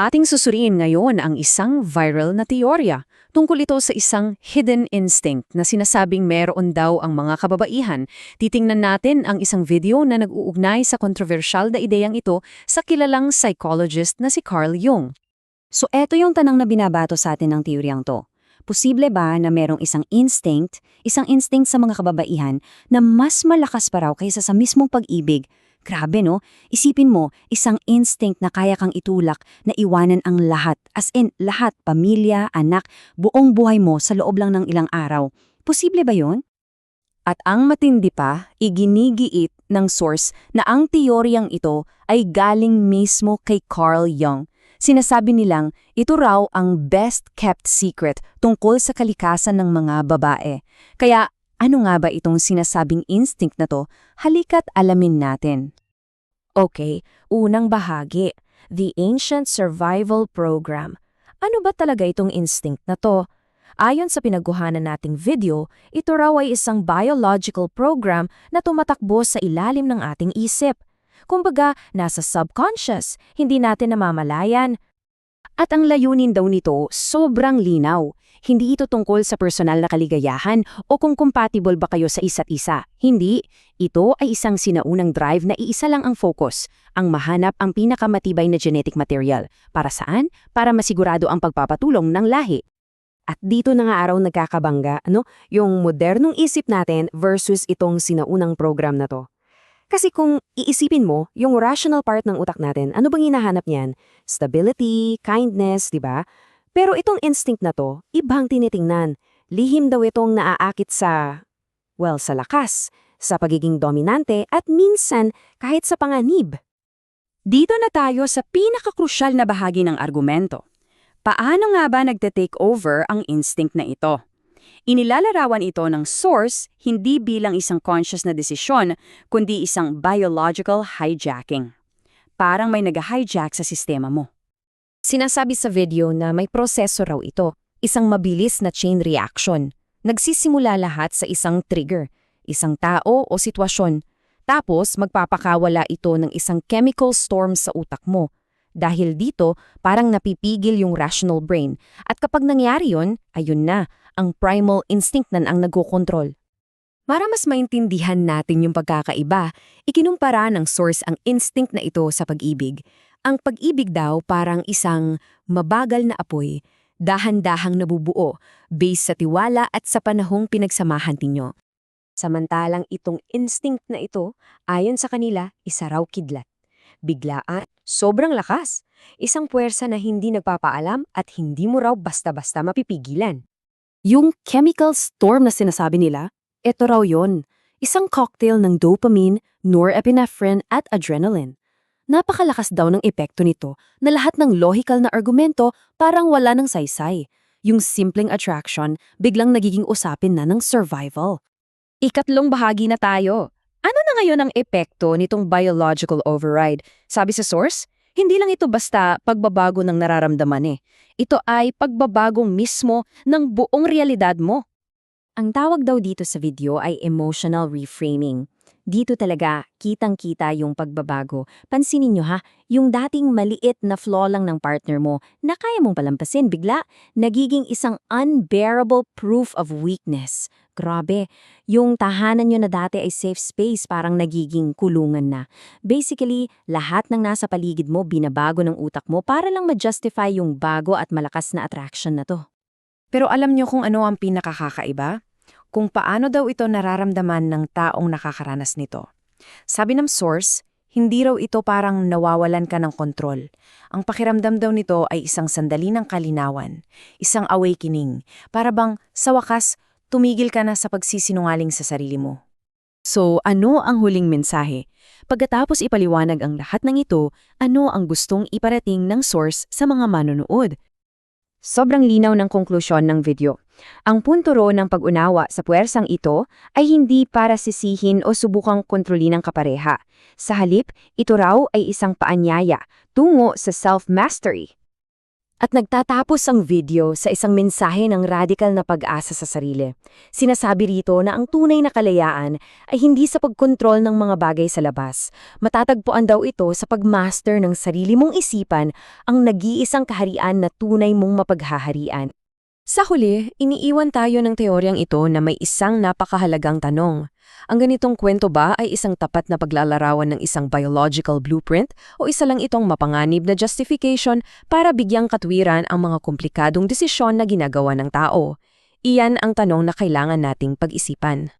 Ating susuriin ngayon ang isang viral na teorya. Tungkol ito sa isang hidden instinct na sinasabing meron daw ang mga kababaihan. Titingnan natin ang isang video na nag-uugnay sa kontrobersyal na ideyang ito sa kilalang psychologist na si Carl Jung. So eto yung tanang na binabato sa atin ng teoryang to. Posible ba na merong isang instinct, isang instinct sa mga kababaihan na mas malakas pa raw kaysa sa mismong pag-ibig? Grabe no? Isipin mo, isang instinct na kaya kang itulak na iwanan ang lahat. As in, lahat, pamilya, anak, buong buhay mo sa loob lang ng ilang araw. Posible ba yon? At ang matindi pa, iginigiit ng source na ang teoryang ito ay galing mismo kay Carl Jung. Sinasabi nilang ito raw ang best-kept secret tungkol sa kalikasan ng mga babae. Kaya ano nga ba itong sinasabing instinct na to? Halika't alamin natin. Okay, unang bahagi, the Ancient Survival Program. Ano ba talaga itong instinct na to? Ayon sa pinagkuhanan nating video, ito raw ay isang biological program na tumatakbo sa ilalim ng ating isip. Kumbaga, nasa subconscious, hindi natin namamalayan. At ang layunin daw nito, sobrang linaw. Hindi ito tungkol sa personal na kaligayahan o kung compatible ba kayo sa isa't isa. Hindi. Ito ay isang sinaunang drive na iisa lang ang focus, ang mahanap ang pinakamatibay na genetic material. Para saan? Para masigurado ang pagpapatulong ng lahi. At dito na nga araw nagkakabangga, ano, yung modernong isip natin versus itong sinaunang program na to. Kasi kung iisipin mo, yung rational part ng utak natin, ano bang hinahanap niyan? Stability, kindness, di ba? Pero itong instinct na to, ibang tinitingnan. Lihim daw itong naaakit sa, well, sa lakas, sa pagiging dominante at minsan kahit sa panganib. Dito na tayo sa pinakakrusyal na bahagi ng argumento. Paano nga ba nagte-take over ang instinct na ito? Inilalarawan ito ng source hindi bilang isang conscious na desisyon, kundi isang biological hijacking. Parang may nag-hijack sa sistema mo. Sinasabi sa video na may proseso raw ito, isang mabilis na chain reaction. Nagsisimula lahat sa isang trigger, isang tao o sitwasyon. Tapos magpapakawala ito ng isang chemical storm sa utak mo. Dahil dito, parang napipigil yung rational brain. At kapag nangyari yun, ayun na, ang primal instinct nan ang nagkokontrol. Para mas maintindihan natin yung pagkakaiba, ikinumpara ng source ang instinct na ito sa pag-ibig. Ang pag-ibig daw parang isang mabagal na apoy, dahan-dahang nabubuo, based sa tiwala at sa panahong pinagsamahan ninyo. Samantalang itong instinct na ito, ayon sa kanila, isa raw kidlat. Biglaan, sobrang lakas. Isang puwersa na hindi nagpapaalam at hindi mo raw basta-basta mapipigilan. Yung chemical storm na sinasabi nila, ito raw yon. Isang cocktail ng dopamine, norepinephrine at adrenaline. Napakalakas daw ng epekto nito na lahat ng logical na argumento parang wala ng saysay. Yung simpleng attraction biglang nagiging usapin na ng survival. Ikatlong bahagi na tayo. Ano na ngayon ang epekto nitong biological override? Sabi sa source, hindi lang ito basta pagbabago ng nararamdaman eh. Ito ay pagbabago mismo ng buong realidad mo. Ang tawag daw dito sa video ay emotional reframing. Dito talaga, kitang-kita yung pagbabago. Pansinin nyo ha, yung dating maliit na flaw lang ng partner mo na kaya mong palampasin bigla, nagiging isang unbearable proof of weakness. Grabe, yung tahanan nyo na dati ay safe space parang nagiging kulungan na. Basically, lahat ng nasa paligid mo binabago ng utak mo para lang ma-justify yung bago at malakas na attraction na to. Pero alam nyo kung ano ang pinakakakaiba? Kung paano daw ito nararamdaman ng taong nakakaranas nito. Sabi ng source, hindi raw ito parang nawawalan ka ng kontrol. Ang pakiramdam daw nito ay isang sandali ng kalinawan, isang awakening, para bang sa wakas tumigil ka na sa pagsisinungaling sa sarili mo. So, ano ang huling mensahe? Pagkatapos ipaliwanag ang lahat ng ito, ano ang gustong iparating ng source sa mga manonood? Sobrang linaw ng konklusyon ng video. Ang punto ro ng pag-unawa sa puwersang ito ay hindi para sisihin o subukang kontrolin ng kapareha. Sa halip, ito raw ay isang paanyaya tungo sa self-mastery. At nagtatapos ang video sa isang mensahe ng radical na pag-asa sa sarili. Sinasabi rito na ang tunay na kalayaan ay hindi sa pagkontrol ng mga bagay sa labas. Matatagpuan daw ito sa pagmaster ng sarili mong isipan ang nag-iisang kaharian na tunay mong mapaghaharian. Sa huli, iniiwan tayo ng teoryang ito na may isang napakahalagang tanong. Ang ganitong kwento ba ay isang tapat na paglalarawan ng isang biological blueprint o isa lang itong mapanganib na justification para bigyang katwiran ang mga komplikadong desisyon na ginagawa ng tao? Iyan ang tanong na kailangan nating pag-isipan.